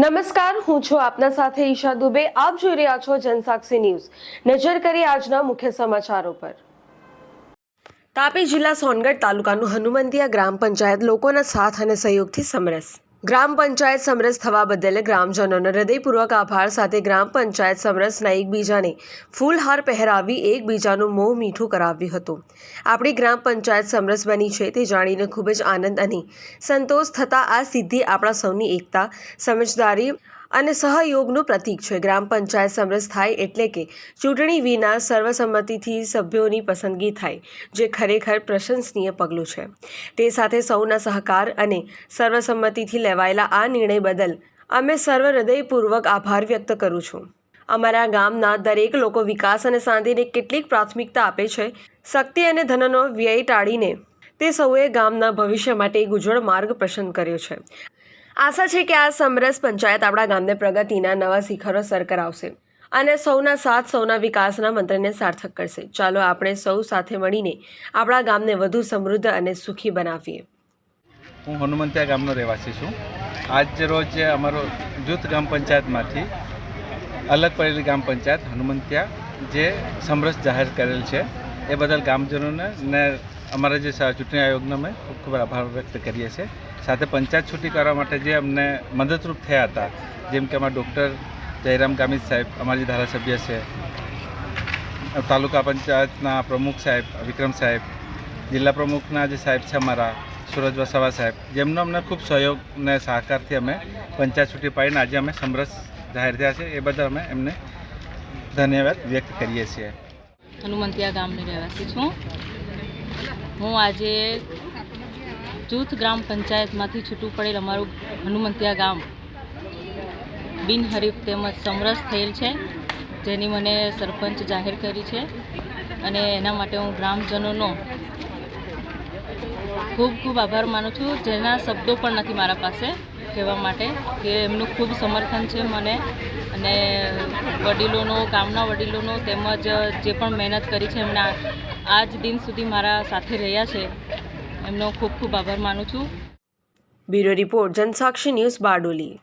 નમસ્કાર, હું છું આપના સાથે ઈશા દુબે. આપ જોઈ રહ્યા છો જનસાક્ષી ન્યૂઝ. નજર કરી આજના મુખ્ય સમાચારો પર. તાપી જિલ્લા સોનગઢ તાલુકાનું હનુમંતિયા ગ્રામ પંચાયત લોકોના સાથ અને સહયોગથી સમરસ. ગ્રામ પંચાયત સમરસ થવા બદલ ગ્રામજનોનો હૃદયપૂર્વક આભાર સાથે ગ્રામ પંચાયત સમરસના એકબીજાને ફૂલહાર પહેરાવી એકબીજાનું મોં મીઠું કરાવ્યું હતું. આપણી ગ્રામ પંચાયત સમરસ બની છે તે જાણીને ખૂબ જ આનંદ અને સંતોષ થતાં આ સિદ્ધિ આપણા સૌની એકતા, સમજદારી અને સહયોગનું પ્રતીક છે. ગ્રામ પંચાયત સમરસ થાય એટલે કે ચૂંટણી વિના સર્વસંમતિથી સભ્યોની પસંદગી થાય, જે ખરેખર પ્રશંસનીય પગલું છે. તે સાથે સૌના સહકાર અને સર્વસંમતિથી લેવાયેલા આ નિર્ણય બદલ અમે સર્વ હૃદયપૂર્વક આભાર વ્યક્ત કરું છું. અમારા ગામના દરેક લોકો વિકાસ અને શાંતિને કેટલીક પ્રાથમિકતા આપે છે. શક્તિ અને ધનનો વ્યય ટાળીને તે સૌએ ગામના ભવિષ્ય માટે ઉજ્જવળ માર્ગ પસંદ કર્યો છે. આશા છે કે આ સમરસ પંચાયત આપણા ગામને પ્રગતિના નવા શિખરો સર કરાવશે અને સૌના સાથ, સૌના વિકાસના મંત્રને સાર્થક કરશે. ચાલો આપણે સૌ સાથે મળીને આપણા ગામને વધુ સમૃદ્ધ અને સુખી બનાવીએ. હું હનુમંતિયા ગામનો રહેવાસી છું. આજ રોજ અમારો જૂથ ગ્રામ પંચાયતમાંથી અલગ પડેલી ગ્રામ પંચાયત હનુમંતિયા જે સમરસ જાહેર કરેલ છે, એ બદલ ગામજનોને અમારા જે ચૂંટણી આયોગનો અમે ખૂબ ખૂબ આભાર વ્યક્ત કરીએ છીએ. સાથે પંચાયત છૂટી કરવા માટે જે અમને મદદરૂપ થયા હતા, જેમ કે અમારા ડૉક્ટર જયરામ ગામિત સાહેબ, અમારી જે ધારાસભ્ય છે, તાલુકા પંચાયતના પ્રમુખ સાહેબ, વિક્રમ સાહેબ, જિલ્લા પ્રમુખના જે સાહેબ છે અમારા, સુરજ વસાવા સાહેબ, જેમનો અમને ખૂબ સહયોગ અને સહકારથી અમે પંચાયત છૂટી પાડીને આજે અમે સમરસ જાહેર થયા છે. એ બદલ અમે એમને ધન્યવાદ વ્યક્ત કરીએ છીએ. હનુમંતિયા ગામની રહેવાસી છું. હું આજે જૂથ ગ્રામ પંચાયતમાંથી છૂટું પડેલ અમારું હનુમંતિયા ગામ બિનહરીફ તેમજ સમરસ થયેલ છે, જેની મને સરપંચ જાહેર કરી છે અને એના માટે હું ગ્રામજનોનો ખૂબ ખૂબ આભાર માનું છું. જેના શબ્દો પણ નથી મારા પાસે કહેવા માટે કે એમનું ખૂબ સમર્થન છે મને અને વડીલોનો, ગામના વડીલોનો તેમજ જે પણ મહેનત કરી છે એમના આજ દિન સુધી મારા સાથે રહ્યા છે. એમનો ખૂબ ખૂબ આભાર માનું છું. Bureau report Jansakshi news Bardoli.